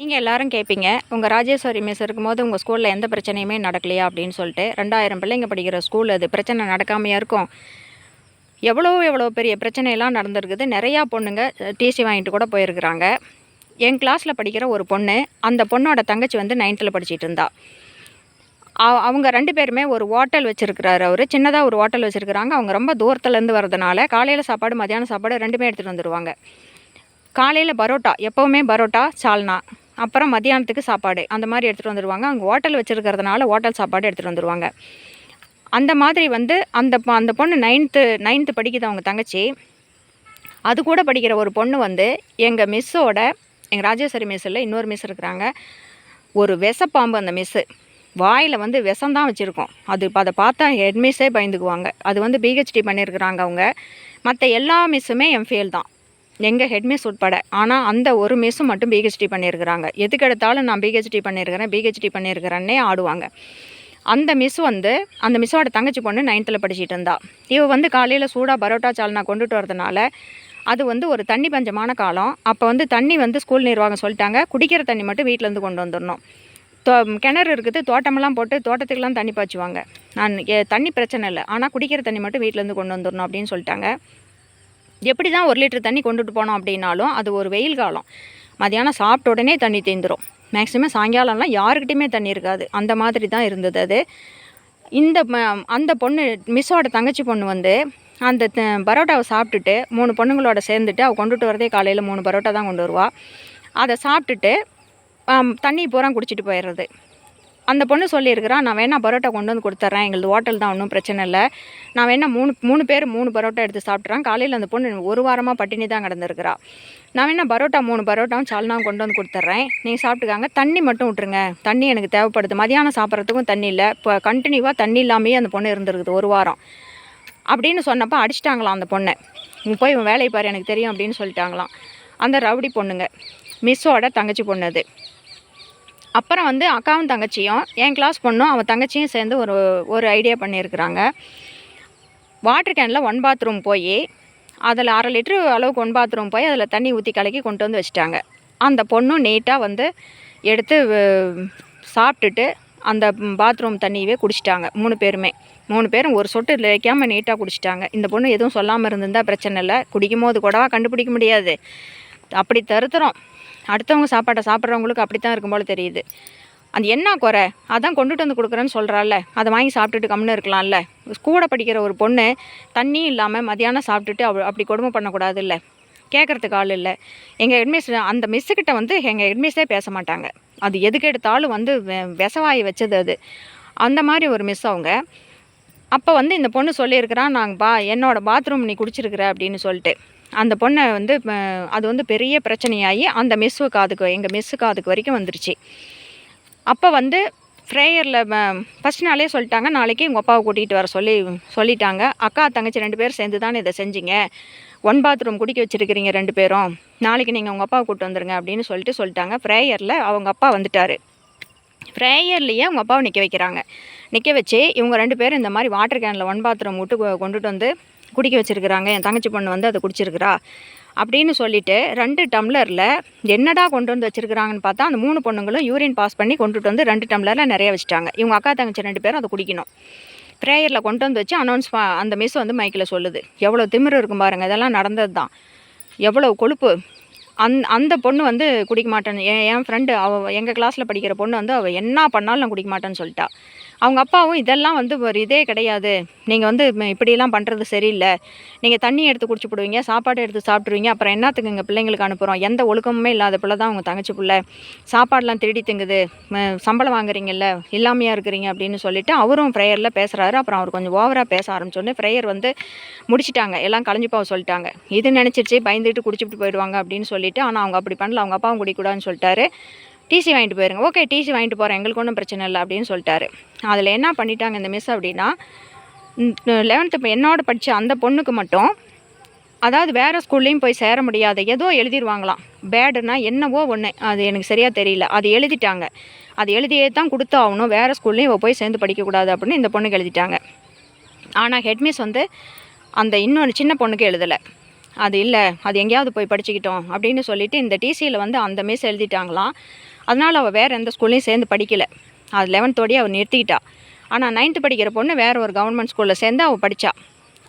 நீங்கள் எல்லாரும் கேட்பீங்க உங்கள் ராஜேஸ்வரி மிஸ் இருக்கும்போது உங்கள் ஸ்கூலில் எந்த பிரச்சனையுமே நடக்கலையா? அப்படின்னு சொல்லிட்டு ரெண்டாயிரம் பிள்ளைங்க படிக்கிற ஸ்கூல் அது. பிரச்சனை நடக்காமையாக இருக்கும். எவ்வளோ எவ்வளோ பெரிய பிரச்சனையெல்லாம் நடந்திருக்குது. நிறையா பொண்ணுங்க டிசி வாங்கிட்டு கூட போயிருக்கிறாங்க. என் கிளாஸில் படிக்கிற ஒரு பொண்ணு அந்த பொண்ணோட தங்கச்சி வந்து நைன்த்தில் படிச்சுட்டு இருந்தா. அவங்க ரெண்டு பேருமே ஒரு ஹோட்டல் வச்சுருக்கிறாரு அவர். சின்னதாக ஒரு ஹோட்டல் வச்சுருக்கிறாங்க. அவங்க ரொம்ப தூரத்துலேருந்து வரதுனால காலையில் சாப்பாடு மதியானம் சாப்பாடு ரெண்டுமே எடுத்துகிட்டு வந்துடுவாங்க காலையில் பரோட்டா எப்போவுமே பரோட்டா சால்னா. அப்புறம் மத்தியானத்துக்கு சாப்பாடு. அந்த மாதிரி எடுத்துகிட்டு வந்துடுவாங்க அங்கே ஹோட்டல் வச்சுருக்கிறதுனால ஹோட்டல் சாப்பாடு எடுத்துகிட்டு வந்துடுவாங்க அந்த மாதிரி வந்து அந்த அந்த பொண்ணு நைன்த்து நைன்த்து படிக்குது அவங்க தங்கச்சி. அது கூட படிக்கிற ஒரு பொண்ணு வந்து எங்கள் மிஸ்ஸோட எங்கள் ராஜேஸ்வரி மிஸ்ஸில் இன்னொரு மிஸ் இருக்கிறாங்க. ஒரு விஷப்பாம்பு அந்த மிஸ்ஸு வாயில் வந்து விஷம்தான் வச்சுருக்கோம். அது இப்போ அதை பார்த்தா ஹெட் மிஸ்ஸே பயந்துக்குவாங்க. அது வந்து பிஹெச்டி பண்ணியிருக்கிறாங்க அவங்க. மற்ற எல்லா மிஸ்ஸுமே எம்ஃபெயில் தான். எங்கள் ஹெட் மிஸ் உட்பட. ஆனால் அந்த ஒரு மிஸ்ஸு மட்டும் பிஹெச்டி பண்ணியிருக்கிறாங்க எதுக்கு எடுத்தாலும் நான் பிஹெச்டி பண்ணியிருக்கிறேன் பிஹெச்டி பண்ணியிருக்கிறேன்னே ஆடுவாங்க. அந்த மிஸ் வந்து அந்த மிஸ்ஸோட தங்கச்சி பொண்ணு நைன்த்தில் படிச்சுட்டு இருந்தா. இவ வந்து காலையில் சூடாக பரோட்டா சால்னா கொண்டுட்டு வரதுனால அது வந்து ஒரு தண்ணி பஞ்சமான காலம். அப்போ வந்து தண்ணி வந்து ஸ்கூல் நிர்வாகம் சொல்லிட்டாங்க. குடிக்கிற தண்ணி மட்டும் வீட்டிலேருந்து கொண்டு வந்துடணும் தோ கிணறு இருக்குது தோட்டமெல்லாம் போட்டு தோட்டத்துக்கெல்லாம் தண்ணி பாய்ச்சுவாங்க. நான் தண்ணி பிரச்சனை இல்லை. ஆனால் குடிக்கிற தண்ணி மட்டும் வீட்டிலேருந்து கொண்டு வந்துடணும் அப்படின்னு சொல்லிட்டாங்க. எப்படி தான் ஒரு லிட்டர் தண்ணி கொண்டுட்டு போனோம் அப்படின்னாலும் அது ஒரு வெயில் காலம். மதியானம் சாப்பிட்ட உடனே தண்ணி தேந்துடும் மேக்ஸிமம் சாயங்காலம்லாம் யாருக்கிட்டையுமே தண்ணி இருக்காது. அந்த மாதிரி தான் இருந்தது அது. இந்த அந்த பொண்ணு மிஸ்ஸோட தங்கச்சி பொண்ணு வந்து அந்த த- பரோட்டாவை சாப்பிட்டுட்டு மூணு பொண்ணுங்களோட சேர்ந்துட்டு அவள் கொண்டுட்டு வரதே காலையில் மூணு பரோட்டா தான் கொண்டு வருவாள் அதை சாப்பிட்டுட்டு தண்ணி பூரா குடிச்சிட்டு போயிடுறது. அந்த பொண்ணு சொல்லியிருக்கிறா நான் வேணா பரோட்டா கொண்டு வந்து கொடுத்துட்றேன் எங்களது ஹோட்டல் தான் ஒன்றும் பிரச்சனை இல்லை. நான் வேணா மூணு மூணு பேர் மூணு பரோட்டா எடுத்து சாப்பிட்றேன் காலையில் அந்த பொண்ணு ஒரு வாரமாக பட்டினி தான் கிடந்திருக்கிறா. நான் வேணா பரோட்டா மூணு பரோட்டாவும் சால்னாவும் கொண்டு வந்து கொடுத்துட்றேன் நீங்கள் சாப்பிட்டுக்காங்க. தண்ணி மட்டும் விட்ருங்க தண்ணி எனக்கு தேவைப்படுது. மதியானம் சாப்பிட்றதுக்கும் தண்ணி இல்லை. இப்போ கண்டினியூவாக தண்ணி இல்லாமையே அந்த பொண்ணு இருந்திருக்குது ஒரு வாரம். அப்படின்னு சொன்னப்போ அடிச்சிட்டாங்களாம் அந்த பொண்ணை. நீ போய் இவன் வேலையை பாரு எனக்கு தெரியும் அப்படின்னு சொல்லிட்டாங்களாம். அந்த ரவுடி பொண்ணுங்க. மிஸ்ஸோட தங்கச்சி பொண்ணு அது. அப்புறம் வந்து அக்காவும் தங்கச்சியும் என் கிளாஸ் பொண்ணும் அவன் தங்கச்சியும் சேர்ந்து ஒரு ஒரு ஐடியா பண்ணியிருக்கிறாங்க. வாட்டர் கேனில் ஒன் பாத்ரூம் போய் அதில் அரை லிட்ரு அளவுக்கு ஒன் பாத்ரூம் போய் அதில் தண்ணி ஊற்றி கலக்கி கொண்டு வந்து வச்சுட்டாங்க. அந்த பொண்ணும் நீட்டாக வந்து எடுத்து சாப்பிட்டுட்டு அந்த பாத்ரூம் தண்ணியவே குடிச்சிட்டாங்க மூணு பேருமே. மூணு பேரும் ஒரு சொட்டு வைக்காமல் நீட்டாக குடிச்சிட்டாங்க. இந்த பொண்ணு எதுவும் சொல்லாமல் இருந்திருந்தால் பிரச்சனை இல்லை குடிக்கும் போது கூடவா கண்டுபிடிக்க முடியாது. அப்படி தருத்துறோம். அடுத்தவங்க சாப்பாட்டை சாப்பிட்றவங்களுக்கு அப்படி தான் இருக்கும் போல தெரியுது. அது என்ன குறை? அதான் கொண்டுட்டு வந்து கொடுக்குறேன்னு சொல்கிறாள்ல அதை வாங்கி சாப்பிட்டுட்டு கம்முன்னு இருக்கலாம்ல. கூட படிக்கிற ஒரு பொண்ணு தண்ணி இல்லாமல் மதியானம் சாப்பிட்டுட்டு அவ் அப்படி கொடுமை பண்ணக்கூடாது இல்லை கேட்குறதுக்கு ஆள் இல்லை. எங்கள் ஹெட்மிஸ் அந்த மிஸ்ஸுக்கிட்ட வந்து எங்கள் ஹெட்மிஸ்ஸே பேச மாட்டாங்க. அது எதுக்கு எடுத்தாலும் வந்து வெ- வச்சது அது. அந்த மாதிரி ஒரு மிஸ் அவங்க. அப்போ வந்து இந்த பொண்ணு சொல்லியிருக்கிறான் நாங்கள் பா என்னோடய பாத்ரூம் நீ குடிச்சிருக்கிற அப்படின்னு சொல்லிட்டு. அந்த பொண்ணை வந்து அது வந்து பெரிய பிரச்சனையாகி அந்த மெஸ்ஸு காதுக்கு எங்கள் மெஸ்ஸு காதுக்கு வரைக்கும் வந்துருச்சு. அப்போ வந்து ஃப்ரேயரில் ஃபஸ்ட் நாளே சொல்லிட்டாங்க நாளைக்கு உங்கள் அப்பாவை கூட்டிகிட்டு வர சொல்லி சொல்லிட்டாங்க. அக்கா தங்கச்சி ரெண்டு பேரும் சேர்ந்து தானே இதை செஞ்சீங்க. ஒன் பாத்ரூம் குடிக்க வச்சுருக்கிறீங்க ரெண்டு பேரும். நாளைக்கு நீங்கள் உங்கள் அப்பாவை கூப்பிட்டு வந்துருங்க அப்படின்னு சொல்லிட்டு சொல்லிட்டாங்க. ஃப்ரேயரில் அவங்க அப்பா வந்துட்டார். ப்ரேயர்லேயே அவங்க அப்பாவை நிற்க வைக்கிறாங்க. நிற்க வச்சு இவங்க ரெண்டு பேரும் இந்த மாதிரி வாட்டர் கேனில் ஒன் பாத்ரூம் விட்டு கொண்டுட்டு வந்து குடிக்க வச்சுருக்குறாங்க என் தங்கச்சி பொண்ணு வந்து அதை குடிச்சிருக்கிறா அப்படின்னு சொல்லிட்டு ரெண்டு டம்ளரில் என்னடா கொண்டு வந்து வச்சுருக்குறாங்கன்னு பார்த்தா அந்த மூணு பொண்ணுங்களும் யூரின் பாஸ் பண்ணி கொண்டுட்டு வந்து ரெண்டு டம்ளரில் நிறைய வச்சுட்டாங்க. இவங்க அக்கா தங்கச்சி ரெண்டு பேரும் அதை குடிக்கணும். ப்ரேயரில் கொண்டு வந்து வச்சு அனௌன்ஸ் அந்த மிஸ் வந்து மைக்கில் சொல்லுது. எவ்வளோ திமிரு இருக்கும் பாருங்கள் இதெல்லாம் நடந்தது தான் எவ்வளோ கொழுப்பு. அந் அந்த பொண்ணு வந்து குடிக்க மாட்டேன்னு என் என் ஃப்ரெண்டு அவள் எங்கள் கிளாஸில் படிக்கிற பொண்ணு வந்து அவள் என்ன பண்ணாலும் நான் குடிக்க மாட்டேன்னு சொல்லிட்டா. அவங்க அப்பாவும் இதெல்லாம் வந்து ஒரு இதே கிடையாது. நீங்கள் வந்து இப்படிலாம் இப்படியெல்லாம் பண்ணுறது சரியில்லை. நீங்கள் தண்ணி எடுத்து குடிச்சு போடுவீங்க சாப்பாடு எடுத்து சாப்பிட்ருவீங்க அப்புறம் என்னத்துக்கு எங்கள் பிள்ளைங்களுக்கு அனுப்புகிறோம் எந்த ஒழுக்கமுமே இல்லாத பிள்ளை தான் உங்கள் தங்கச்சி பிள்ளை. சாப்பாடெலாம் திருடி திங்குது. சம்பளம் வாங்குறீங்கல்ல இல்லாமையாக இருக்கிறீங்க அப்படின்னு சொல்லிட்டு அவரும் ப்ரேயரில் பேசுகிறாரு அப்புறம் அவர் கொஞ்சம் ஓவராக பேச ஆரம்பிச்சோடனே ப்ரேயர் வந்து முடிச்சிட்டாங்க. எல்லாம் கலைஞ்சு சொல்லிட்டாங்க. இது நினச்சிருச்சு பயந்துட்டு குடிச்சுட்டு போயிடுவாங்க அப்படின்னு சொல்லிட்டு ஆனால் அவங்க அப்படி பண்ணல. அவங்க அப்பாவும் குடிக்கூடாதுன்னு சொல்லிட்டாரு. டிசி வாங்கிட்டு போயிருங்க. ஓகே டிசி வாங்கிட்டு போகிறேன் எங்களுக்கு ஒன்றும் பிரச்சனை இல்லை அப்படின்னு சொல்லிட்டாரு. அதில் என்ன பண்ணிட்டாங்க இந்த மிஸ் அப்படின்னா லெவன்த்து இப்போ என்னோட படித்த அந்த பொண்ணுக்கு மட்டும் அதாவது வேறு ஸ்கூல்லையும் போய் சேர முடியாத. ஏதோ எழுதிருவாங்களாம். பேடுனா என்னவோ ஒன்று அது எனக்கு சரியாக தெரியல. அது எழுதிட்டாங்க. அது எழுதியே தான் கொடுத்து ஆகணும். வேறு ஸ்கூல்லையும் போய் சேர்ந்து படிக்கக்கூடாது அப்படின்னு இந்த பொண்ணுக்கு எழுதிட்டாங்க. ஆனால் ஹெட்மிஸ் வந்து அந்த இன்னொரு சின்ன பொண்ணுக்கு எழுதலை. அது இல்லை அது எங்கேயாவது போய் படிச்சுக்கிட்டோம் அப்படின்னு சொல்லிட்டு இந்த டிசியில் வந்து அந்த மிஸ் எழுதிட்டாங்களாம். அதனால் அவள் வேறு எந்த ஸ்கூல்லையும் சேர்ந்து படிக்கலை. அது லெவன்த்தோடய அவள் நிறுத்திக்கிட்டா ஆனால் நைன்த்து படிக்கிற பொண்ணு வேறு ஒரு கவர்மெண்ட் ஸ்கூலில் சேர்ந்து அவள் படித்தா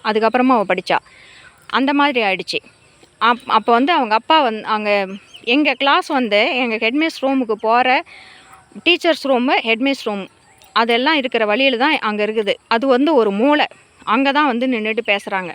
அதுக்கப்புறமா அவள் படித்தா அந்த மாதிரி ஆயிடுச்சு. அப் அப்போ வந்து அவங்க அப்பா வந்து அங்கே எங்கள் கிளாஸ் வந்து எங்கள் ஹெட்மிஸ் ரூமுக்கு போகிற டீச்சர்ஸ் ரூமு ஹெட்மிஸ் ரூம் அதெல்லாம் இருக்கிற வழியில் தான் அங்கே இருக்குது. அது வந்து ஒரு மூளை. அங்கே தான் வந்து நின்றுட்டு பேசுகிறாங்க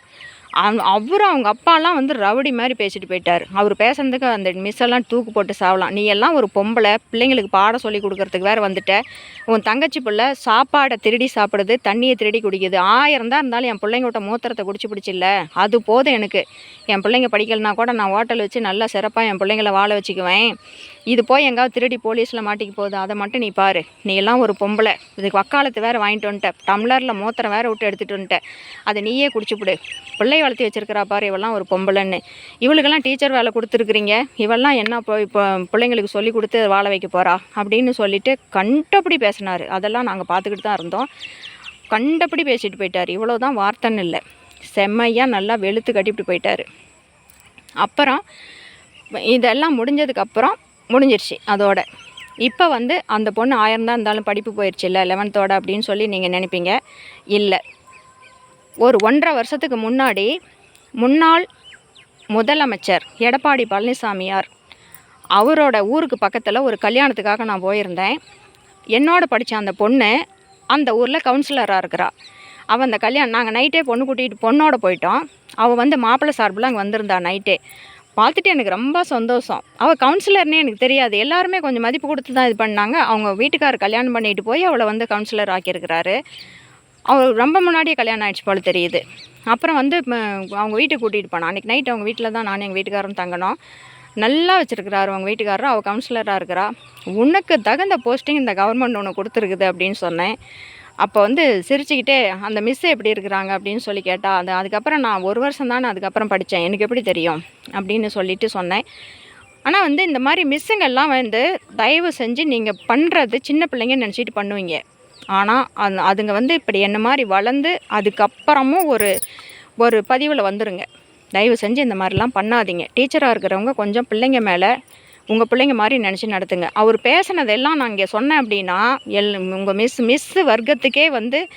அவரும் அவங்க அப்பாலாம் வந்து ரவுடி மாதிரி பேசிட்டு போயிட்டார். அவர் பேசுனதுக்கு அந்த மிஸ் எல்லாம் தூக்கு போட்டு சாவலாம். நீ எல்லாம் ஒரு பொம்பளை பிள்ளைங்களுக்கு பாடம் சொல்லி கொடுக்கறதுக்கு வேறு வந்துட்ட. உன் தங்கச்சி பிள்ளை சாப்பாடை திருடி சாப்பிடுது தண்ணியை திருடி குடிக்குது. ஆயிரம் தான் இருந்தாலும் என் பிள்ளைங்கோட்ட மூத்திரத்தை குடிச்சு பிடிச்சில்ல. அது போதும் எனக்கு. என் பிள்ளைங்க படிக்கலைனா கூட நான் ஹோட்டல் வச்சு நல்லா சிறப்பாக என் பிள்ளைங்கள வாழ வச்சுக்குவேன். இது போய் எங்காவது திருடி போலீஸில் மாட்டிக்கு போகுது. அதை மட்டும் நீ பாரு. நீ எல்லாம் ஒரு பொம்பளை. இதுக்கு வக்காலத்து வேறு வாங்கிட்டு வந்துட்ட. டம்ளரில் மூத்திரம் வேறு விட்டு எடுத்துகிட்டு வந்துட்ட. அதை நீயே குடிச்சுப்பிடு பிள்ளை வளர்த்தி வச்சிருக்கிறா பாரு இவெல்லாம் ஒரு பொம்பளைன்னு. இவளுக்கெல்லாம் டீச்சர் வேலை கொடுத்துருக்குறீங்க. இவெல்லாம் என்ன இப்போ இப்போ பிள்ளைங்களுக்கு சொல்லி கொடுத்து வாழ வைக்க போகிறா அப்படின்னு சொல்லிட்டு கண்டபடி பேசினார். அதெல்லாம் நாங்கள் பார்த்துக்கிட்டு தான் இருந்தோம். கண்டபடி பேசிட்டு போயிட்டார். இவ்வளோ தான் வார்த்தைன்னு இல்லை. செம்மையாக நல்லா வெளுத்து கட்டிவிட்டு போயிட்டார். அப்புறம் இதெல்லாம் முடிஞ்சதுக்கப்புறம் முடிஞ்சிருச்சு அதோட. இப்போ வந்து அந்த பொண்ணு ஆயிரம் தான் இருந்தாலும் படிப்பு போயிடுச்சு இல்லை லெவன்த்தோட அப்படின்னு சொல்லி நீங்கள் நினைப்பீங்க? இல்லை. ஒரு ஒன்றரை வருஷத்துக்கு முன்னாடி முன்னாள் முதலமைச்சர் எடப்பாடி பழனிசாமியார் அவரோட ஊருக்கு பக்கத்தில் ஒரு கல்யாணத்துக்காக நான் போயிருந்தேன். என்னோட படித்த அந்த பொண்ணு அந்த ஊரில் கவுன்சிலராக இருக்கிறா. அவள் அந்த கல்யாணம் நாங்கள் நைட்டே பொண்ணு கூட்டிகிட்டு பொண்ணோட போயிட்டோம். அவள் வந்து மாப்பிள்ளை சார்பில் அங்கே வந்திருந்தா நைட்டே பார்த்துட்டு எனக்கு ரொம்ப சந்தோஷம். அவள் கவுன்சிலர்னே எனக்கு தெரியாது. எல்லாருமே கொஞ்சம் மதிப்பு கொடுத்து தான் இது பண்ணாங்க. அவங்க வீட்டுக்காரர் கல்யாணம் பண்ணிட்டு போய் அவளை வந்து கவுன்சிலர் ஆக்கியிருக்கிறாரு அவள் ரொம்ப முன்னாடியே கல்யாணம் ஆயிடுச்சு போல் தெரியுது. அப்புறம் வந்து அவங்க வீட்டுக்கு கூட்டிகிட்டு போனான். அன்றைக்கி நைட் அவங்க வீட்டில் தான் நானும் எங்கள் வீட்டுக்காரரும் தங்கினோம் நல்லா வச்சுருக்கிறாரு அவங்க வீட்டுக்காரரும். அவள் கவுன்சிலராக இருக்கிறா. உனக்கு தகுந்த போஸ்டிங் இந்த கவர்மெண்ட் ஒன்று கொடுத்துருக்குது அப்படின்னு சொன்னேன். அப்போ வந்து சிரிச்சுக்கிட்டே அந்த மிஸ் எப்படி இருக்கிறாங்க? அப்படின்னு சொல்லி கேட்டால் அது அதுக்கப்புறம் நான் ஒரு வருஷம் தானே அதுக்கப்புறம் படித்தேன் எனக்கு எப்படி தெரியும்? அப்படின்னு சொல்லிட்டு சொன்னேன். ஆனால் வந்து இந்த மாதிரி மிஸ்ஸுங்கள்லாம் வந்து தயவு செஞ்சு நீங்கள் பண்ணுறது சின்ன பிள்ளைங்க நினச்சிட்டு பண்ணுவீங்க. ஆனால் அது அதுங்க வந்து இப்படி என்ன மாதிரி வளர்ந்து அதுக்கப்புறமும் ஒரு ஒரு பதிவில் வந்துடுங்க தயவு செஞ்சு இந்த மாதிரிலாம் பண்ணாதீங்க. டீச்சராக இருக்கிறவங்க கொஞ்சம் பிள்ளைங்க மேலே உங்கள் பிள்ளைங்க மாதிரி நினச்சி நடத்துங்க. அவர் பேசுனதெல்லாம் நான் இங்கே சொன்னேன் அப்படின்னா எல் உங்கள் மிஸ் மிஸ்ஸு வர்க்கத்துக்கே வந்து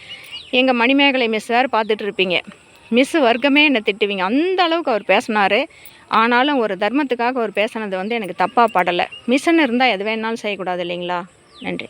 எங்கள் மணிமேகலை மிஸ் வேறு பார்த்துட்டு இருப்பீங்க. மிஸ்ஸு வர்க்கமே என்னை திட்டுவீங்க. அந்த அளவுக்கு அவர் பேசினார். ஆனாலும் ஒரு தர்மத்துக்காக அவர் பேசுனது வந்து எனக்கு தப்பாக படலை. மிஸ்ஸுன்னு இருந்தால் எது வேணாலும் செய்யக்கூடாது இல்லைங்களா? நன்றி.